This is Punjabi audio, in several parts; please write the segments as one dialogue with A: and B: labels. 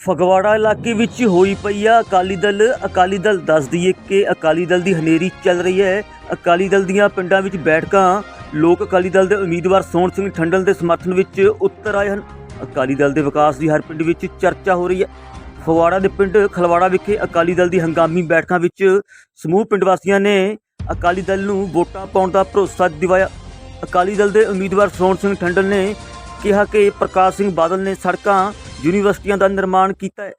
A: ਫਗਵਾੜਾ ਇਲਾਕੇ ਵਿੱਚ ਹੋਈ ਪਈ ਆ। ਅਕਾਲੀ ਦਲ ਅਕਾਲੀ ਦਲ ਦੱਸ ਦਈਏ ਕਿ ਅਕਾਲੀ ਦਲ ਦੀ ਹਨੇਰੀ ਚੱਲ ਰਹੀ ਹੈ। ਅਕਾਲੀ ਦਲ ਦੀਆਂ ਪਿੰਡਾਂ ਵਿੱਚ ਬੈਠਕਾਂ, ਲੋਕ ਅਕਾਲੀ ਦਲ ਦੇ ਉਮੀਦਵਾਰ ਸੋਹਣ ਸਿੰਘ ਠੰਡਲ ਦੇ ਸਮਰਥਨ ਵਿੱਚ ਉੱਤਰ ਆਏ ਹਨ। ਅਕਾਲੀ ਦਲ ਦੇ ਵਿਕਾਸ ਦੀ ਹਰ ਪਿੰਡ ਵਿੱਚ ਚਰਚਾ ਹੋ ਰਹੀ ਹੈ। ਫਗਵਾੜਾ ਦੇ ਪਿੰਡ ਖਲਵਾੜਾ ਵਿਖੇ ਅਕਾਲੀ ਦਲ ਦੀ ਹੰਗਾਮੀ ਬੈਠਕਾਂ ਵਿੱਚ ਸਮੂਹ ਪਿੰਡ ਵਾਸੀਆਂ ਨੇ ਅਕਾਲੀ ਦਲ ਨੂੰ ਵੋਟਾਂ ਪਾਉਣ ਦਾ ਭਰੋਸਾ ਦਿਵਾਇਆ। ਅਕਾਲੀ ਦਲ ਦੇ ਉਮੀਦਵਾਰ ਸੋਹਣ ਸਿੰਘ ਠੰਡਲ ਨੇ ਕਿਹਾ ਕਿ ਪ੍ਰਕਾਸ਼ ਸਿੰਘ ਬਾਦਲ ਨੇ ਸੜਕਾਂ ਯੂਨੀਵਰਸਿਟੀਆਂ ਦਾ ਨਿਰਮਾਣ ਕੀਤਾ ਹੈ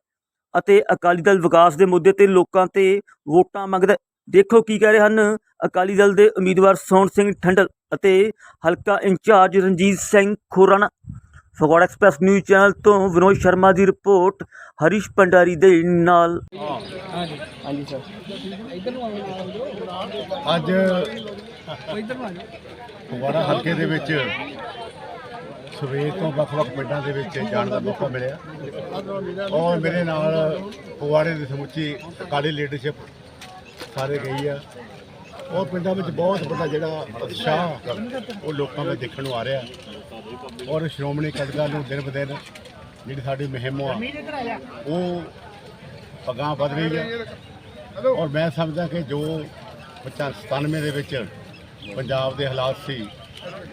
A: ਅਤੇ ਅਕਾਲੀ ਦਲ ਵਿਕਾਸ ਦੇ ਮੁੱਦੇ ਤੇ ਲੋਕਾਂ ਤੇ ਵੋਟਾਂ ਮੰਗਦਾ। ਦੇਖੋ ਕੀ ਕਹਿ ਰਹੇ ਹਨ। ਅਕਾਲੀ ਦਲ ਦੇ ਉਮੀਦਵਾਰ ਸੋਹਣ ਸਿੰਘ ਠੰਡਲ ਅਤੇ ਹਲਕਾ incharge Ranjit Singh Khorana. Phagwara express news channel ਤੋਂ ਵਿਨੋਦ ਸ਼ਰਮਾ ਦੀ ਰਿਪੋਰਟ ਹਰੀਸ਼ ਪੰਡਾਰੀ ਦੇ ਨਾਲ।
B: ਹਾਂਜੀ ਸਰ।
C: ਅੱਜ ਫਗਵਾੜਾ ਹਲਕੇ ਦੇ ਵਿੱਚ ਸਵੇਰ ਤੋਂ ਵੱਖ-ਵੱਖ ਪਿੰਡਾਂ ਦੇ ਵਿੱਚ ਜਾਣ ਦਾ ਮੌਕਾ ਮਿਲਿਆ। ਔਰ ਮੇਰੇ ਨਾਲ ਪੁਆੜੇ ਦੀ ਸਮੁੱਚੀ ਅਕਾਲੀ ਲੀਡਰਸ਼ਿਪ ਸਾਰੇ ਗਈ ਆ। ਔਰ ਪਿੰਡਾਂ ਵਿੱਚ ਬਹੁਤ ਵੱਡਾ ਜਿਹੜਾ ਉਤਸ਼ਾਹ ਉਹ ਲੋਕਾਂ ਵਿੱਚ ਦੇਖਣ ਨੂੰ ਆ ਰਿਹਾ। ਔਰ ਸ਼੍ਰੋਮਣੀ ਅਕਾਲੀ ਦਲ ਨੂੰ ਦਿਨ ਬ ਦਿਨ ਜਿਹੜੀ ਸਾਡੀ ਮੁਹਿੰਮ ਆ, ਉਹ ਅਗਾਂਹ ਵਧ ਰਹੀ ਹੈ ਔਰ ਮੈਂ ਸਮਝਦਾ ਕਿ ਜੋ 97 ਦੇ ਵਿੱਚ ਪੰਜਾਬ ਦੇ ਹਾਲਾਤ ਸੀ,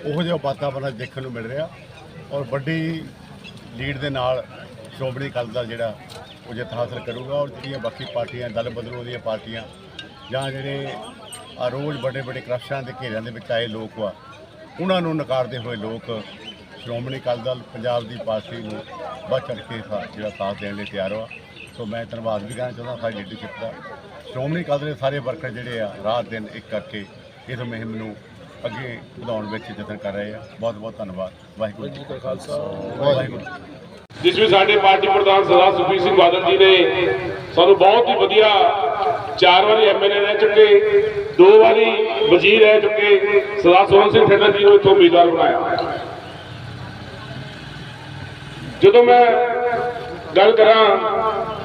C: ਉਹੋ ਜਿਹਾ ਵਾਤਾਵਰਣ ਦੇਖਣ ਨੂੰ ਮਿਲ ਰਿਹਾ। ਔਰ ਵੱਡੀ ਲੀਡ ਦੇ ਨਾਲ ਸ਼੍ਰੋਮਣੀ ਅਕਾਲੀ ਦਲ ਜਿਹੜਾ, ਉਹ ਜਿੱਤ ਹਾਸਲ ਕਰੂਗਾ ਔਰ ਜਿਹੜੀਆਂ ਬਾਕੀ ਪਾਰਟੀਆਂ, ਦਲ ਬਦਲੂ ਦੀਆਂ ਪਾਰਟੀਆਂ ਜਾਂ ਜਿਹੜੇ ਆ ਰੋਜ਼ ਵੱਡੇ ਵੱਡੇ ਕਰਪਸ਼ਨਾਂ ਦੇ ਘੇਰਿਆਂ ਦੇ ਵਿੱਚ ਆਏ ਲੋਕ ਵਾ ਉਹਨਾਂ ਨੂੰ ਨਕਾਰਦੇ ਹੋਏ ਲੋਕ ਸ਼੍ਰੋਮਣੀ ਅਕਾਲੀ ਦਲ ਪੰਜਾਬ ਦੀ ਪਾਰਟੀ ਨੂੰ ਵੱਧ ਚੜ੍ਹ ਕੇ ਸਾ- ਜਿਹੜਾ ਸਾਥ ਦੇਣ ਲਈ ਤਿਆਰ ਵਾ ਸੋ ਮੈਂ ਧੰਨਵਾਦ ਵੀ ਕਰਨਾ ਚਾਹੁੰਦਾ ਸਾਡੀ ਲੀਡਰਸ਼ਿਪ ਦਾ। ਸ਼੍ਰੋਮਣੀ ਅਕਾਲੀ ਦਲ ਦੇ ਸਾਰੇ ਵਰਕਰ ਜਿਹੜੇ ਆ, ਰਾਤ ਦਿਨ ਇੱਕ ਕਰਕੇ ਇਸ ਮੁਹਿੰਮ ਨੂੰ ਅੱਗੇ ਵਧਾਉਣ ਵਿੱਚ ਯਤਨ ਕਰ ਰਹੇ ਆ। ਬਹੁਤ ਬਹੁਤ ਧੰਨਵਾਦ। ਵਾਹਿਗੁਰੂ ਜੀ ਕਾ ਖਾਲਸਾ। ਵਾਹਿਗੁਰੂ
D: ਜਿਸ ਵਿੱਚ ਸਾਡੇ ਪਾਰਟੀ ਪ੍ਰਧਾਨ ਸਰਦਾਰ ਸੁਖਬੀਰ ਸਿੰਘ ਬਾਦਲ ਜੀ ਨੇ ਸਾਨੂੰ ਬਹੁਤ ਹੀ ਵਧੀਆ ਚਾਰ ਵਾਰੀ ਐਮਐਲਏ ਰਹਿ ਚੁੱਕੇ, ਦੋ ਵਾਰੀ ਵਜ਼ੀਰ ਰਹਿ ਚੁੱਕੇ, ਸਰਦਾਰ ਸੋਹਣ ਸਿੰਘ ਠੱਡਰ ਜੀ ਨੂੰ ਇੱਥੋਂ ਉਮੀਦਵਾਰ ਬਣਾਇਆ। ਜਦੋਂ ਮੈਂ ਗੱਲ ਕਰਾਂ,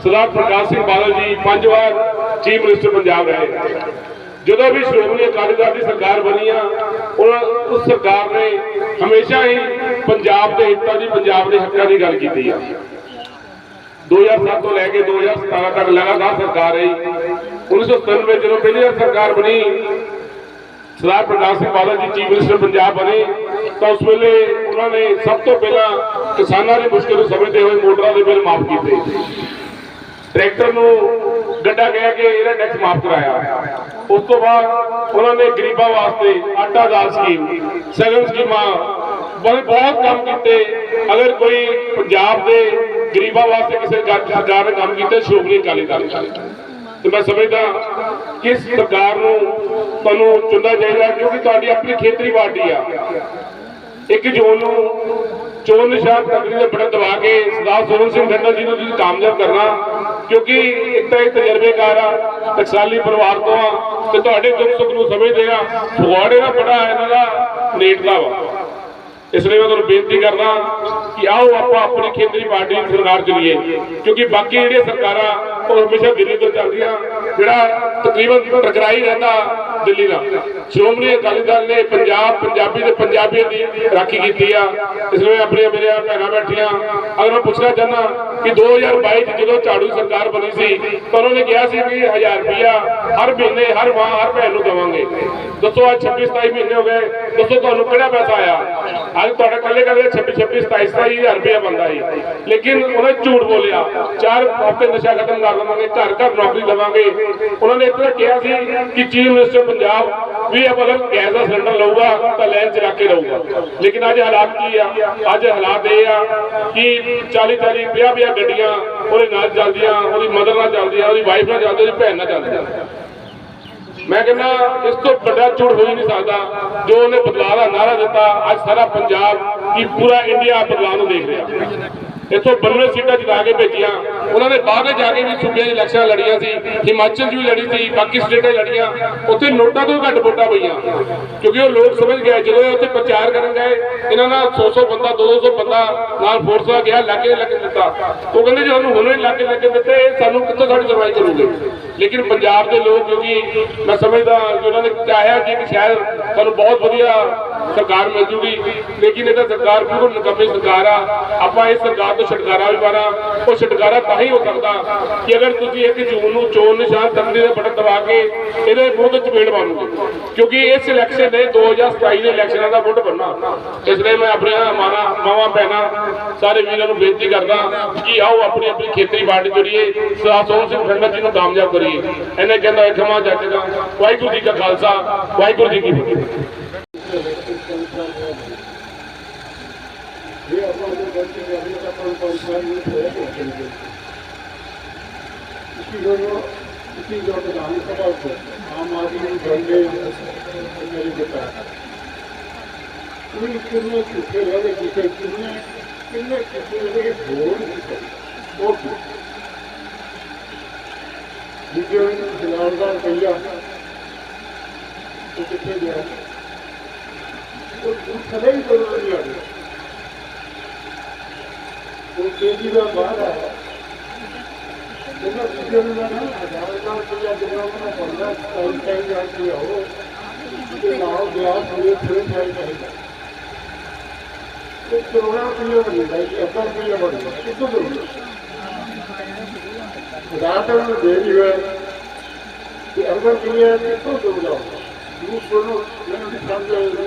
D: ਸਰਦਾਰ ਪ੍ਰਕਾਸ਼ ਸਿੰਘ ਬਾਦਲ ਜੀ ਪੰਜ ਵਾਰ ਚੀਫ ਮਿਨਿਸਟਰ ਪੰਜਾਬ ਰਹੇ। ਜਦੋਂ ਵੀ ਸ਼੍ਰੋਮਣੀ ਅਕਾਲੀ ਦਲ ਦੀ ਸਰਕਾਰ ਬਣੀ ਆ ਉਸ ਸਰਕਾਰ ਨੇ ਹਮੇਸ਼ਾ ਹੀ ਪੰਜਾਬ ਦੇ ਹਿੱਤਾਂ ਦੀ, ਪੰਜਾਬ ਦੇ ਹੱਕਾਂ ਦੀ ਗੱਲ ਕੀਤੀ ਆ। 2007 ਤੋਂ ਲੈ ਕੇ 2017 ਤੱਕ ਲਗਾਤਾਰ ਸਰਕਾਰ ਰਹੀ। 1997 ਵਿੱਚ ਜਦੋਂ ਪਹਿਲੀ ਵਾਰ ਸਰਕਾਰ ਬਣੀ, ਸਰਦਾਰ ਪ੍ਰਕਾਸ਼ ਸਿੰਘ ਬਾਦਲ ਜੀ ਚੀਫ ਮਿਨਿਸਟਰ ਪੰਜਾਬ ਬਣੇ, ਤਾਂ ਉਸ ਵੇਲੇ ਉਹਨਾਂ ਨੇ ਸਭ ਤੋਂ ਪਹਿਲਾਂ ਕਿਸਾਨਾਂ ਦੀ ਮੁਸ਼ਕਲ ਨੂੰ ਸਮਝਦੇ ਹੋਏ ਮੋਟਰਾਂ ਦੇ ਬਿੱਲ ਮਾਫ ਕੀਤੇ। ਟਰੈਕਟਰ ਨੂੰ ਗੱਡਾ ਕਹਿ ਕੇ ਇਹਨਾਂ ਟੈਕਸ ਮਾਫ ਕਰਾਇਆ। ਉਸ ਤੋਂ ਬਾਅਦ ਉਹਨਾਂ ਨੇ ਗਰੀਬਾਂ ਵਾਸਤੇ ਆਟਾ ਦਾਲ ਸਕੀਮ ਸਗਨ ਸਕੀਮਾਂ ਬਹੁਤ ਕੰਮ ਕੀਤੇ। ਅਗਰ ਕੋਈ ਪੰਜਾਬ ਦੇ ਗਰੀਬਾਂ ਵਾਸਤੇ ਕਿਸੇ ਸਰਕਾਰ ਨੇ ਕੰਮ ਕੀਤਾ, ਸ਼੍ਰੋਮਣੀ ਅਕਾਲੀ ਦਲ ਤੇ ਮੈਂ ਸਮਝਦਾ ਕਿਸ ਸਰਕਾਰ ਨੂੰ ਤੁਹਾਨੂੰ ਚੁਣਨਾ ਚਾਹੀਦਾ ਕਿਉਂਕਿ ਤੁਹਾਡੀ ਆਪਣੀ ਖੇਤਰੀ ਪਾਰਟੀ ਆ। ਇੱਕ ਜੂਨ ਨੂੰ ਚੋਣ ਨਿਸ਼ਾਨ ਤਕੜੀ ਦੇ ਬਟਨ ਦਬਾ ਕੇ ਸਰਦਾਰ ਸੋਹਣ ਸਿੰਘ ਠੰਡਲ ਜੀ ਨੂੰ ਤੁਸੀਂ ਕਾਮਯਾਬ ਕਰਨਾ ਕਿਉਂਕਿ ਇੱਕ ਤਾਂ ਇਹ ਤਜਰਬੇਕਾਰ ਆ, ਟਕਸਾਲੀ ਪਰਿਵਾਰ ਤੋਂ ਆ, ਤੇ ਤੁਹਾਡੇ ਦੁੱਖ ਸੁੱਖ ਨੂੰ ਸਮਝਦੇ ਆ। ਫਗਵਾੜੇ ਦਾ ਬੜਾ ਇਹਨਾਂ ਦਾ ਨੇੜਲਾ ਵਾ। ਇਸ ਲਈ ਮੈਂ ਤੁਹਾਨੂੰ ਬੇਨਤੀ ਕਰਦਾ ਕਿ ਆਓ ਆਪਾਂ ਆਪਣੀ ਖੇਤਰੀ ਪਾਰਟੀ ਦੀ ਸਰਕਾਰ ਚੁਣੀਏ, ਕਿਉਂਕਿ ਬਾਕੀ ਜਿਹੜੀਆਂ ਸਰਕਾਰਾਂ ਉਹ ਹਮੇਸ਼ਾ ਦਿੱਲੀ ਤੋਂ ਚੱਲਦੀਆਂ ਜਿਹੜਾ ਤਕਰੀਬਨ ਟਕਰਾਈ ਰਹਿੰਦਾ ਦਿੱਲੀ ਨਾਲ ਸ਼੍ਰੋਮਣੀ ਅਕਾਲੀ ਦਲ ਨੇ ਪੰਜਾਬ, ਪੰਜਾਬੀ ਤੇ ਪੰਜਾਬੀਅਤ ਦੀ ਰਾਖੀ ਕੀਤੀ ਆ। ਇਸ ਲਈ ਆਪਣੀਆਂ ਮੇਰੇ ਭੈਣਾਂ ਬੈਠੀਆਂ। ਅਗਰ ਮੈਂ ਪੁੱਛਣਾ ਚਾਹੁੰਦਾ ਕਿ 2022 ਚ ਜਦੋਂ ਝਾੜੂ ਸਰਕਾਰ ਬਣੀ ਸੀ, ਤਾਂ ਉਹਨਾਂ ਨੇ ਕਿਹਾ ਸੀ ਕਿ 1000 ਰੁਪਇਆ ਹਰ ਮਹੀਨੇ, ਹਰ ਮਾਂ, ਹਰ ਭੈਣ ਨੂੰ ਦੇਵਾਂਗੇ। ਦੱਸੋ ਅੱਜ 26 27 ਮਹੀਨੇ ਹੋ ਗਏ। ਦੱਸੋ ਤੁਹਾਨੂੰ ਕਿਹੜਾ ਪੈਸਾ ਆਇਆ? ਅੱਜ ਤੁਹਾਡਾ ਕੱਲੇ ਕੱਲੇ 26 26 27 27000 ਰੁਪਇਆ ਬੰਦਾ ਸੀ ਲੇਕਿਨ ਉਹਨੇ ਝੂਠ ਬੋਲਿਆ। ਚਾਰ ਹਫ਼ਤੇ ਨਸ਼ਾ ਖਤਮ ਕਰ ਲਵਾਂਗੇ ਘਰ ਘਰ ਨੌਕਰੀ ਦੇਵਾਂਗੇ। ਉਹਨਾਂ ਨੇ ਇਤਨਾ ਕਿਹਾ ਸੀ ਕਿ ਚੀਫ ਮਿਨਿਸਟਰ ਪੰਜਾਬ ਵੀ ਅਗਰ ਗੈਸ ਦਾ ਸਿਲੰਡਰ ਲਊਗਾ, ਤਾਂ ਲੈਣ ਚ ਰੱਖ ਕੇ ਲਊਗਾ। ਲੇਕਿਨ ਅੱਜ ਹਾਲਾਤ ਕੀ ਆ? ਅੱਜ ਹਾਲਾਤ ਇਹ ਆ ਕਿ 40 40 50 50 ਗੱਡੀਆਂ ਉਹਦੇ ਨਾਲ ਚੱਲਦੀਆਂ, ਉਹਦੀ ਮਦਰ ਨਾਲ ਚੱਲਦੀਆਂ, ਉਹਦੀ ਵਾਈਫ ਨਾਲ ਚੱਲਦੀਆਂ, ਉਹਦੀ ਭੈਣ ਨਾਲ ਚੱਲਦੀਆਂ। ਮੈਂ ਕਹਿੰਦਾ, ਇਸ ਤੋਂ ਵੱਡਾ ਝੂਠ ਹੋ ਹੀ ਨਹੀਂ ਸਕਦਾ। ਜੋ ਉਹਨੇ ਬਦਲਾਅ ਦਾ ਨਾਰਾ ਦਿੱਤਾ, ਅੱਜ ਸਾਰਾ ਪੰਜਾਬ ਕੀ ਪੂਰਾ ਇੰਡੀਆ ਬਦਲਾਅ ਨੂੰ ਦੇਖ ਰਿਹਾ। ਇੱਥੋਂ 92 ਸੀਟਾਂ ਜਿਤਾ ਕੇ ਭੇਜੀਆਂ। ਉਹਨਾਂ ਨੇ ਬਾਹਰ ਜਾ ਕੇ ਵੀ ਸੂਬਿਆਂ ਦੀ ਇਲੈਕਸ਼ਨਾਂ ਲੜੀਆਂ ਸੀ, ਹਿਮਾਚਲ 'ਚ ਵੀ ਲੜੀ ਸੀ, ਬਾਕੀ ਸਟੇਟਾਂ 'ਚ ਲੜੀਆਂ। ਉੱਥੇ ਨੋਟਾਂ ਤੋਂ ਘੱਟ ਵੋਟਾਂ ਪਈਆਂ। ਕਿਉਂਕਿ ਉਹ ਲੋਕ ਸਮਝ ਗਏ, ਜਦੋਂ ਇਹ ਉੱਥੇ ਪ੍ਰਚਾਰ ਕਰਨ ਗਏ, ਇਹਨਾਂ ਨਾਲ 100-100 ਬੰਦਾ 200 ਬੰਦਾ ਨਾਲ ਫੋਰਸ ਆ ਗਿਆ, ਲਾਗੇ ਲੱਗ ਦਿੱਤਾ। ਉਹ ਕਹਿੰਦੇ ਜੇ ਸਾਨੂੰ ਹੁਣੇ ਲਾਗੇ ਲੱਗੇ ਦਿੱਤੇ ਸਾਨੂੰ ਕਿੱਥੋਂ ਸਾਡੀ ਸਰਵਾਈ ਕਰੂਗੇ? ਲੇਕਿਨ ਪੰਜਾਬ ਦੇ ਲੋਕ ਕਿਉਂਕਿ ਮੈਂ ਸਮਝਦਾ ਕਿ ਉਹਨਾਂ ਨੇ ਚਾਹਿਆ ਕਿ ਇੱਕ ਸ਼ਹਿਰ ਸਾਨੂੰ ਬਹੁਤ ਵਧੀਆ ਸਰਕਾਰ ਮਿਲ ਜੂਗੀ। ਲੇਕਿਨ ਇਹ ਤਾਂ ਸਰਕਾਰ ਬਿਲਕੁਲ ਨਕਮੀ ਸਰਕਾਰ ਆ। ਆਪਾਂ ਇਸ ਸਰਕਾਰ ਤੋਂ ਛੁਟਕਾਰਾ ਵੀ ਪਾਣਾ ਉਹ ਛੁਟਕਾਰਾ ਤਾਂ ਹੀ ਹੋ ਸਕਦਾ ਕਿ ਅਗਰ ਤੁਸੀਂ ਇੱਕ ਜੂਨ ਨੂੰ ਚੋਣ ਨਿਸ਼ਾਨ ਤੰਦੀ ਦੇ ਬਟਨ ਦਬਾ ਕੇ ਇਹਦੇ ਮੂੰਹ ਤੇ ਚਪੇੜ ਮਾਰੋਗੇ। ਕਿਉਂਕਿ ਇਸ ਇਲੈਕਸ਼ਨ ਨੇ 2027 ਦੇ ਇਲੈਕਸ਼ਨਾਂ ਦਾ ਵੋਟ ਬਣਨਾ। ਇਸ ਲਈ ਮੈਂ ਆਪਣੇ ਮਾਨਾ ਮਾਵਾ, ਭੈਣਾਂ ਸਾਰੇ ਵੀਰਾਂ ਨੂੰ ਬੇਨਤੀ ਕਰਦਾ ਕਿ ਆਓ ਆਪਣੀ ਆਪਣੀ ਖੇਤਰੀ ਵੰਡ ਜੁੜੀਏ। ਸਾ ਸੋਹਣ ਸਿੰਘ ਖੰਡਰ ਜੀ ਨੂੰ ਕਾਮਯਾਬ ਕਰੀਏ। ਇਹਨੇ ਕਹਿੰਦਾ ਖਮਾ ਜੱਜ ਦਾ ਵਾਹਿਗੁਰੂ ਜੀ ਕਾ ਖਾਲਸਾ ਵਾਹਿਗੁਰੂ ਜੀ ਕੀ ਫਤਿਹ
E: ਇਹ ਆਪਾਂ ਨੂੰ ਗਲਤੀ ਕਰਨੀ ਤਾਂ ਆਪਾਂ ਨੂੰ ਪੰਚਾਇਤ ਨੂੰ ਹੋਇਆ ਕਿ ਇਸੀ ਜੋ ਇਸੀ ਜੋ ਵਿਧਾਨ ਸਭਾ ਕੋ ਆਮ ਆਦਮੀ ਨੂੰ ਗੰਦੇ ਮੇਰੀ ਬਤਾ ਕੋਈ ਕਿੰਨੇ ਕਿੱਥੇ ਰਹਿ ਗਏ ਕਿੱਥੇ ਕਿੰਨੇ ਕਿੰਨੇ ਕਿੱਥੇ ਰਹਿ ਗਏ ਬੋਲ ਨਹੀਂ ਸਕਦੇ ਦਾ ਰੁਪਈਆ ਉਹ ਕਿੱਥੇ ਗਿਆ? ਉਹ ਥਲੇ ਹੀ ਕਰੋ ਨਹੀਂ ਆ ਗਿਆ। ਉਹ ਤੇਜ਼ੀ ਦਾ ਬਾਹਰ ਆਇਆ ਇਹਨਾਂ ਚੀਜ਼ਾਂ ਨੂੰ ਨਾ ਹਜ਼ਾਰ ਦਾ ਰੁਪਇਆ ਜਿਹੜਾ ਉਹਨਾਂ ਪੜਦਾ ਟਾਈਮ ਟਾਈਮ ਜਾ ਕੇ ਆਓ ਤੇ ਨਾਲ ਗਿਆ ਥੋੜੇ ਥੋੜੇ ਟਾਈਮ ਚਾਹੀਦਾ। ਉਹ ਕਰੋਨਾ ਰੁਪਇਆ ਬਣਦਾ ਹੈ ਅੱਧਾ ਰੁਪਇਆ ਬਣਦਾ, ਕਿੱਥੋਂ ਬਣਦਾ? ਰਾਤ ਨੂੰ ਦੇ ਵੀ ਹੋਇਆ ਕਿ ਅਰਬਨ ਰੁਪਇਆ ਕਿੱਥੋਂ ਦਊਗਾ ਨੂੰ ਸੁਣੋ, ਮੈਨੂੰ ਨਹੀਂ ਸਮਝ ਆਇਆ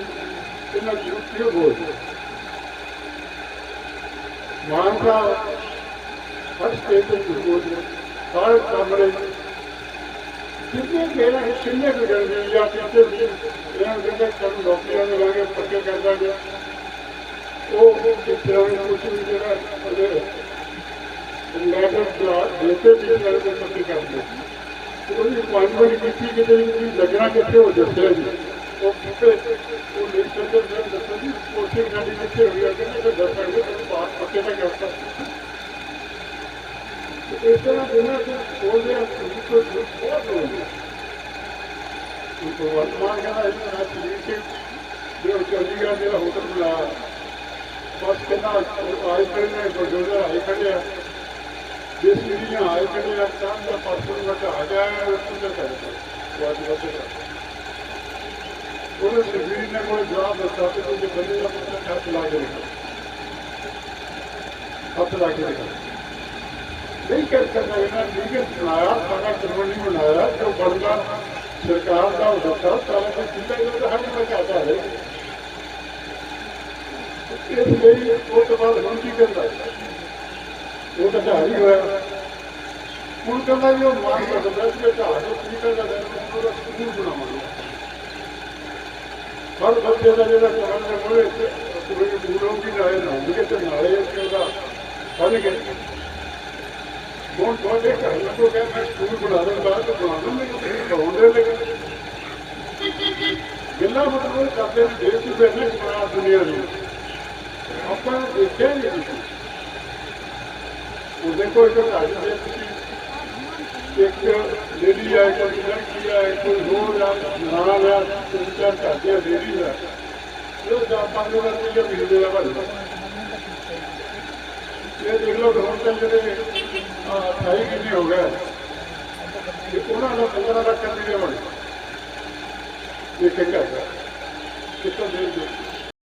E: ਇਹਨਾਂ ਨੂੰ ਕਿਉਂ ਬੋਲਦੇ ਮਾਨਸਾ ਹਰ ਸਟੇਸ਼ਨ ਤੇ ਬੋਲਦੇ ਹਰ ਕਮਰੇ ਕਿੰਨੇ ਕਿਹੜਾ ਹੈ ਕਿੰਨੇ ਵਿਗੜਦੇ ਜਾਂ ਕਿਤੇ ਵੀ ਇਹਨਾਂ ਦੇ ਕੰਮ ਨੌਕਰੀਆਂ ਦੇ ਲਾਗੇ ਪੱਕੇ ਕਰਦਾ ਗਿਆ, ਉਹ ਕਿਤੇ ਉਹ ਕੁਝ ਵੀ ਜਿਹੜਾ ਉਹਦੇ ਲੈਟਰ ਜਿਹੜੇ ਦੇ ਪੱਕੇ ਕਰਦੇ ਉਹਦੀ ਅਪਾਇੰਟਮੈਂਟ ਕੀਤੀ ਕਿਤੇ ਵੀ ਲੱਗਣਾ ਕਿੱਥੇ ਹੋ ਦੱਸਿਆ ਜੀ ਉਹ ਕਿਤੇ ਉਹ ਲਿਸਟ ਦੇ ਅੰਦਰ ਦੱਸਿਆ ਜੀ ਕੋਸ਼ਿਸ਼ ਸਾਡੀ ਕਿੱਥੇ ਹੋਈ ਆ ਕਿ ਦੱਸ ਸਕਦੇ ਕਿ ਬਾਤ ਪੱਕੇ ਤਾਂ ਕਰਤਾ ਇਸ ਤਰ੍ਹਾਂ ਇਹਨਾਂ ਦੇ ਬੋਲਦੇ ਆ ਕਿ ਕੋਈ ਬਹੁਤ ਉਹ ਵਰਤਮਾਨ ਕਹਿੰਦਾ ਇਹਨਾਂ ਦਾ ਸਰੀਰ ਜੋ ਚੰਡੀਗੜ੍ਹ ਜਿਹੜਾ ਹੋਟਲ ਬੁਲਾ ਬਸ ਕਹਿੰਦਾ ਆਏ ਖੜੇ ਨੇ ਬਲਡੋਜ਼ਰ ਆਏ ਖੜੇ ਜੇ ਸੀੜੀਆਂ ਆਏ ਖੜੇ ਆ ਦਾ ਪਾਸੋਂ ਦਾ ਜਾਏ ਉਸ ਤੋਂ ਕਰਦਾ ਉਹ ਅੱਜ ਉਹਨੇ ਸਰੀਰ ਨੇ ਕੋਈ ਜਵਾਬ ਦਿੱਤਾ ਕਿ ਤੁਸੀਂ ਬੰਦੇ ਦਾ ਪੁੱਤਰ ਹੱਥ ਲਾ ਕੇ ਦੇਖੋ ਹੱਥ ਲਾ ਕੇ ਦੇਖੋ ਨਹੀਂ ਕਰ ਸਕਦਾ ਇਹਨਾਂ ਲੀਗਲ ਬਣਾਇਆ ਸਾਡਾ ਕਾਨੂੰਨ ਨਹੀਂ ਬਣਾਇਆ ਜੋ ਬਣਦਾ ਸਰਕਾਰ ਦਾ ਉਹ ਸਾਰਾ ਕੁਝ ਕੀਤਾ ਜੋ ਤਾਂ ਹਰ ਮੈਂ ਚਾਹਤਾ ਹੈ ਇਸ ਲਈ ਉਹ ਤੋਂ ਬਾਅਦ ਹੁਣ ਕੀ ਕਰਦਾ ਉਹ ਤਾਂ ਹੀ ਹੋਇਆ। ਹੁਣ ਕਹਿੰਦਾ ਵੀ ਉਹ ਮਾਰ ਸਕਦਾ ਕਿ ਢਾਹ ਨੂੰ ਕੀ ਕਰਦਾ ਹੈ ਉਹਦਾ ਸਕੂਲ ਬਣਾਵਾਂਗੇ ਹਰ ਬੱਚੇ ਦਾ ਜਿਹੜਾ ਕਰਨ ਦੇ ਮੋੜੇ ਕੋਈ ਬੂੜੋਂ ਵੀ ਨਾਲੇ ਨਾਉਂਗੇ ਤੇ ਨਾਲੇ ਉਹਦਾ ਬਣ ਗਏ ਹੁਣ ਤੁਹਾਡੇ ਘਰ ਨੂੰ ਕੋ ਕਹਿੰਦਾ ਮੈਂ ਸਕੂਲ ਬਣਾ ਦਿੰਦਾ ਤਾਂ ਬਣਾ ਦੂੰਗਾ ਤੁਸੀਂ ਬਣਾਉਂਦੇ ਲੱਗੇ। ਗੱਲਾਂ ਮਤਲਬ ਕਰਦੇ ਨੇ ਦੇਸ਼ ਨੂੰ ਬੈਠੇ ਬਣਾ ਦੁਨੀਆ ਨੂੰ, ਆਪਾਂ ਦੇਖਿਆ ਨਹੀਂ ਤੁਸੀਂ ਉਹਦੇ ਇੱਕ ਘਰ ਦੇ ਤੁਸੀਂ ਇੱਕ ਲੇਡੀ ਆਈ ਕੋਈ ਲੜਕੀ ਆਈ ਕੋਈ ਹੋਰ ਆ ਨਾਣਾ ਲਿਆ ਤਿੰਨ ਚਾਰ ਘਰ ਦੀਆਂ ਲੇਡੀ ਆ। ਉਹ ਦਾ ਪੰਜ ਵਾਰ ਰੁਪਈਆ ਮਿਲਦੇ ਆ ਭਾਈ। ਇਹ ਦੇਖ ਲਓ ਹੁਣ ਤਾਂ ਜਿਹੜੇ ਅਠਾਈ ਕਿੰਨੇ ਹੋ ਗਏ। ਤੇ ਉਹਨਾਂ ਦਾ 15 ਲੱਖ ਰੁਪਏ ਬਣੇ ਇਹ ਕਿੰਨਾ ਹੈ ਕਿੱਥੋਂ ਦੇ। ਦੇ